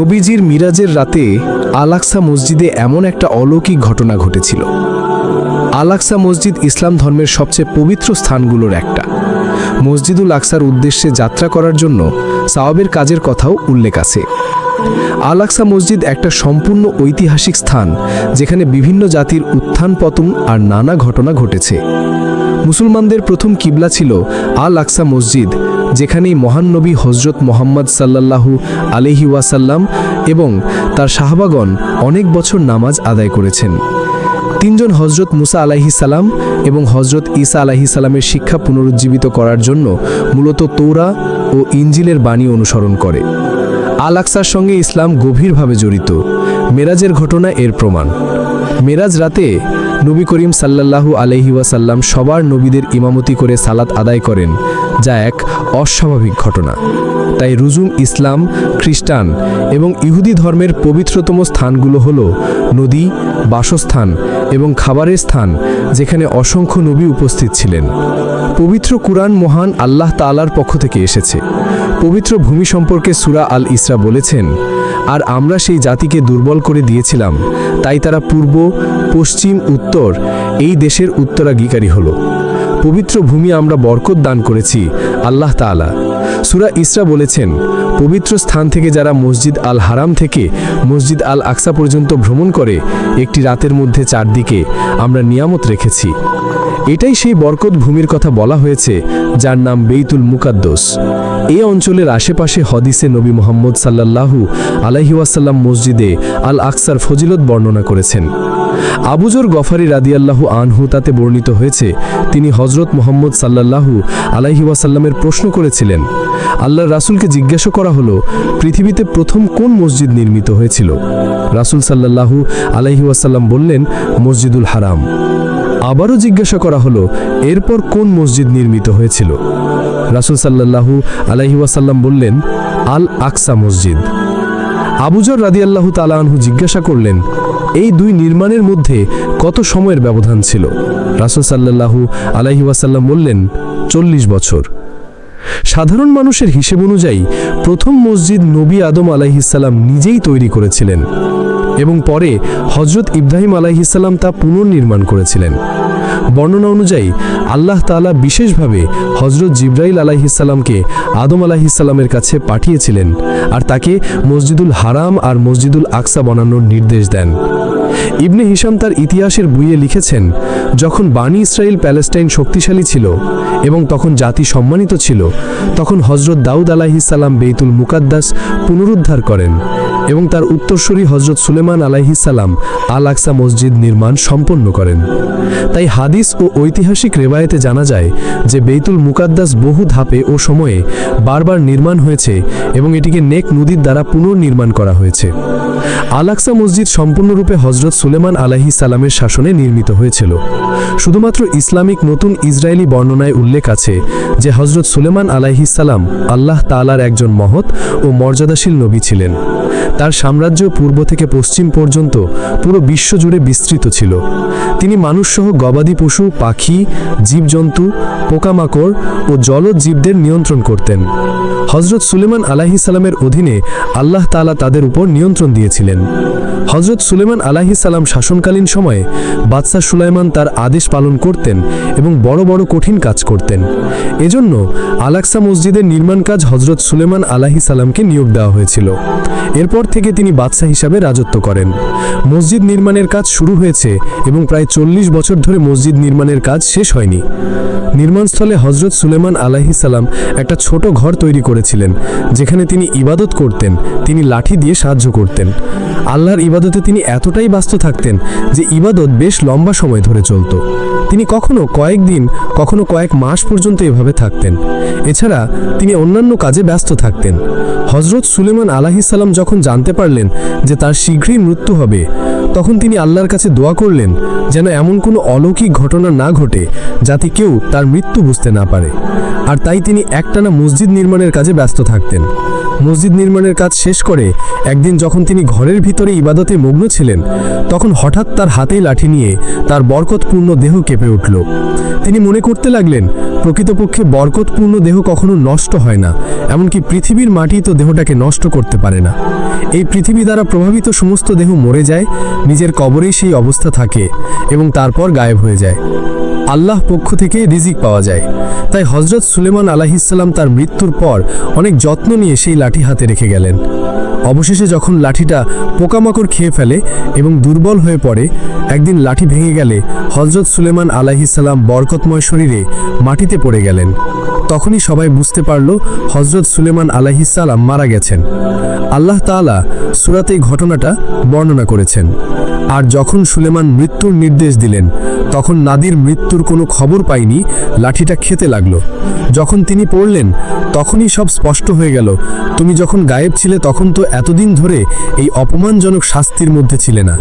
নবীজির মিরাজের রাতে আলাক্সা মসজিদে এমন একটা অলৌকিক ঘটনা ঘটেছিল। আলাক্সা মসজিদ ইসলাম ধর্মের সবচেয়ে পবিত্র স্থানগুলোর একটা। মসজিদুল আকসার উদ্দেশ্যে যাত্রা করার জন্য সাওয়াবের কাজের কথাও উল্লেখ আছে। আলাক্সা মসজিদ একটা সম্পূর্ণ ঐতিহাসিক স্থান, যেখানে বিভিন্ন জাতির উত্থান, পতন আর নানা ঘটনা ঘটেছে। মুসলমানদের প্রথম কিবলা ছিল আল আকসা মসজিদ যেখানেই মহান নবী হজরত মোহাম্মদ সাল্লাল্লাহু আলহি ওয়াসাল্লাম এবং তার সাহাবাগণ অনেক বছর নামাজ আদায় করেছেন। তিনজন হজরত মুসা আলাহি সালাম এবং হজরত ঈসা আলাহি সালামের শিক্ষা পুনরুজ্জীবিত করার জন্য মূলত তৌরা ও ইঞ্জিলের বাণী অনুসরণ করে। আল আকসার সঙ্গে ইসলাম গভীরভাবে জড়িত। মেরাজের ঘটনা এর প্রমাণ। মেরাজ রাতে নবী করিম সাল্লাল্লাহু আলহি ওয়াসাল্লাম সবার নবীদের ইমামতি করে সালাত আদায় করেন। যা এক অস্বাভাবিক ঘটনা। তাই রুজুম ইসলাম, খ্রিস্টান এবং ইহুদি ধর্মের পবিত্রতম স্থানগুলো হল নদী, বাসস্থান এবং খাবারের স্থান, যেখানে অসংখ্য নবী উপস্থিত ছিলেন। পবিত্র কুরআন মহান আল্লাহ তাআলার পক্ষ থেকে এসেছে। পবিত্র ভূমি সম্পর্কে সুরা আল ইসরা বলেছেন, আর আমরা সেই জাতিকে দুর্বল করে দিয়েছিলাম, তাই তারা পূর্ব, পশ্চিম, উত্তর, এই দেশের উত্তরাধিকারী হলো। পবিত্র ভূমি আমরা বরকত দান করেছি, আল্লাহ তাআলা। সুরা ইসরা বলেছেন, পবিত্র স্থান থেকে যারা মসজিদ আল হারাম থেকে মসজিদ আল আকসা পর্যন্ত ভ্রমণ করে, একটি রাতের মধ্যে চারদিকে আমরা নিয়ামত রেখেছি। এটাই সেই বরকত ভূমির কথা বলা হয়েছে, যার নাম বেইতুল মুকাদ্দোস। এই অঞ্চলের আশেপাশে হদিসে নবী মোহাম্মদ সাল্লাল্লাহু আলাইহিওয়াসাল্লাম মসজিদে আল আকসার ফজিলত বর্ণনা করেছেন। আবুজর গফারি রাদিয়াল্লাহু আনহু তাতে বর্ণিত হয়েছে, তিনি হজরত মোহাম্মদ সাল্লাল্লাহু আলাইহি ওয়াসাল্লামের প্রশ্ন করেছিলেন, আল্লাহর রাসূলকে জিজ্ঞাসা করা হলো, পৃথিবীতে প্রথম কোন মসজিদ নির্মিত হয়েছিল? রাসূল সাল্লাল্লাহু আলাইহি ওয়াসাল্লাম বললেন, মসজিদুল হারাম। আবারও জিজ্ঞাসা করা হলো, এরপর কোন মসজিদ নির্মিত হয়েছিল? রাসূল সাল্লাল্লাহু আলাইহি ওয়াসাল্লাম বললেন, আল আকসা মসজিদ। আবুজর রাদিয়াল্লাহু তাআলা আনহু জিজ্ঞাসা করলেন এই দুই নির্মাণের মধ্যে কত সময়ের ব্যবধান ছিল? রাসুল সাল্লাহু আলাহি ওয়াসাল্লাম বললেন, চল্লিশ বছর। সাধারণ মানুষের হিসেব অনুযায়ী প্রথম মসজিদ নবী আদম আলাইহিসাল্লাম নিজেই তৈরি করেছিলেন এবং পরে হজরত ইব্রাহিম আলাইহিসাল্লাম তা পুনর্নির্মাণ করেছিলেন। বর্ণনা অনুযায়ী আল্লাহ তাআলা বিশেষভাবে হজরত জিব্রাইল আলাইহিসাল্লামকে আদম আলাইহিসাল্লামের কাছে পাঠিয়েছিলেন আর তাকে মসজিদুল হারাম আর মসজিদুল আকসা বানানোর নির্দেশ দেন। ইবনে হিসাম তার ইতিহাসের বইয়ে লিখেছেন, যখন বানি ইসরায়েল প্যালেস্টাইন শক্তিশালী ছিল এবং তখন জাতি সম্মানিত ছিল, তখন হজরত দাউদ আলাহিসাল্লাম বেইতুল মুকাদ্দাস পুনরুদ্ধার করেন। এবং তার উত্তরসূরি হজরত সুলেমান আলাইহিসাল্লাম আল আকসা মসজিদ নির্মাণ সম্পন্ন করেন। তাই হাদিস ও ঐতিহাসিক রেবায়েতে জানা যায় যে বেইতুল মুকাদ্দাস বহু ধাপে ও সময়ে বারবার নির্মাণ হয়েছে এবং এটিকে নেক নদীর দ্বারা পুনর্নির্মাণ করা হয়েছে। আলাক্সা মসজিদ সম্পূর্ণরূপে হজরত সুলেমান আলাহি সালামের শাসনে নির্মিত হয়েছিল। শুধুমাত্র ইসলামিক নতুন ইসরায়েলি বর্ণনায় উল্লেখ আছে যে হজরত সুলেমান আলাহি সালাম আল্লাহ তালার একজন মহৎ ও মর্যাদাশীল নবী ছিলেন। তার সাম্রাজ্য পূর্ব থেকে পশ্চিম পর্যন্ত পুরো বিশ্ব জুড়ে বিস্তৃত ছিল। তিনি মানুষসহ গবাদি পশু, পাখি, জীবজন্তু, পোকামাকড় ও জলজ জীবদের নিয়ন্ত্রণ করতেন। হজরত সুলেমান আলাহি সালামের অধীনে আল্লাহ তালা তাদের উপর নিয়ন্ত্রণ দিয়েছিলেন। হজরত সুলেমান সালাম শাসনকালীন সময়ে বাদশাহ সুলাইমান তার আদেশ পালন করতেন এবং বড় বড় কঠিন কাজ করতেন। এজন্য আলাক্সা মসজিদের নির্মাণ কাজ হজরত সুলেমান সালামকে নিয়োগ দেওয়া হয়েছিল। এরপর থেকে তিনি বাদশাহ হিসাবে রাজত্ব করেন। মসজিদ নির্মাণের কাজ শুরু হয়েছে এবং প্রায় চল্লিশ বছর ধরে মসজিদ নির্মাণের কাজ শেষ হয়নি। নির্মাণস্থলে হজরত সুলেমান সালাম একটা ছোট ঘর তৈরি করেছিলেন, যেখানে তিনি ইবাদত করতেন, তিনি লাঠি দিয়ে সাহায্য করতেন। আল্লাহর ইবাদতে তিনি এতটাই ব্যস্ত থাকতেন যে ইবাদত বেশ লম্বা সময় ধরে চলত। তিনি কখনো কয়েকদিন কখনো কয়েক মাস পর্যন্ত এভাবে থাকতেন। এছাড়া তিনি অন্যান্য কাজে ব্যস্ত থাকতেন। হজরত সুলেমান আলাহিসাল্লাম যখন জানতে পারলেন যে তার শীঘ্রই মৃত্যু হবে, তখন তিনি আল্লাহর কাছে দোয়া করলেন যেন এমন কোনো অলৌকিক ঘটনা না ঘটে যাতে কেউ তার মৃত্যু বুঝতে না পারে। আর তাই তিনি একটানা মসজিদ নির্মাণের কাজে ব্যস্ত থাকতেন। মসজিদ নির্মাণের কাজ শেষ করে একদিন যখন তিনি ঘরের ভিতর ইবাদতে মগ্ন ছিলেন, তখন হঠাৎ তার হাতেই লাঠি নিয়ে তার বরকতপূর্ণ দেহ কেঁপে উঠল। তিনি মনে করতে লাগলেন, প্রকৃতপক্ষে বরকতপূর্ণ দেহ কখনো নষ্ট হয় না, এমনকি পৃথিবীর মাটি তো দেহটাকে নষ্ট করতে পারে না। এই পৃথিবী দ্বারা প্রভাবিত সমস্ত দেহ মরে যায়, নিজের কবরেই সেই অবস্থা থাকে এবং তারপর গায়েব হয়ে যায়। আল্লাহ পক্ষ থেকে রিজিক পাওয়া যায়। তাই হজরত সুলেমান আলাহিসাল্লাম তার মৃত্যুর পর অনেক যত্ন নিয়ে সেই লাঠি হাতে রেখে গেলেন। অবশেষে যখন লাঠিটা পোকামাকড় খেয়ে ফেলে এবং দুর্বল হয়ে পড়ে, একদিন লাঠি ভেঙে গেলে হজরত সুলেমান আলাহিসাল্লাম বরকতময় শরীরে মাটিতে পড়ে গেলেন। তখনই সবাই বুঝতে পারল হজরত সুলেমান আলাহিসাল্লাম মারা গেছেন। আল্লাহ তাআলা সুরাতে ঘটনাটা বর্ণনা করেছেন। আর যখন সুলেমান মৃত্যুর নির্দেশ দিলেন, তখন নাদির মৃত্যুর কোনো খবর পায়নি, লাঠিটা খেতে লাগল। যখন তিনি পড়লেন, তখনই সব স্পষ্ট হয়ে গেল। তুমি যখন গায়েব ছিলে, তখন তো এতদিন ধরে এই অপমানজনক শাস্তির মধ্যে ছিলে না।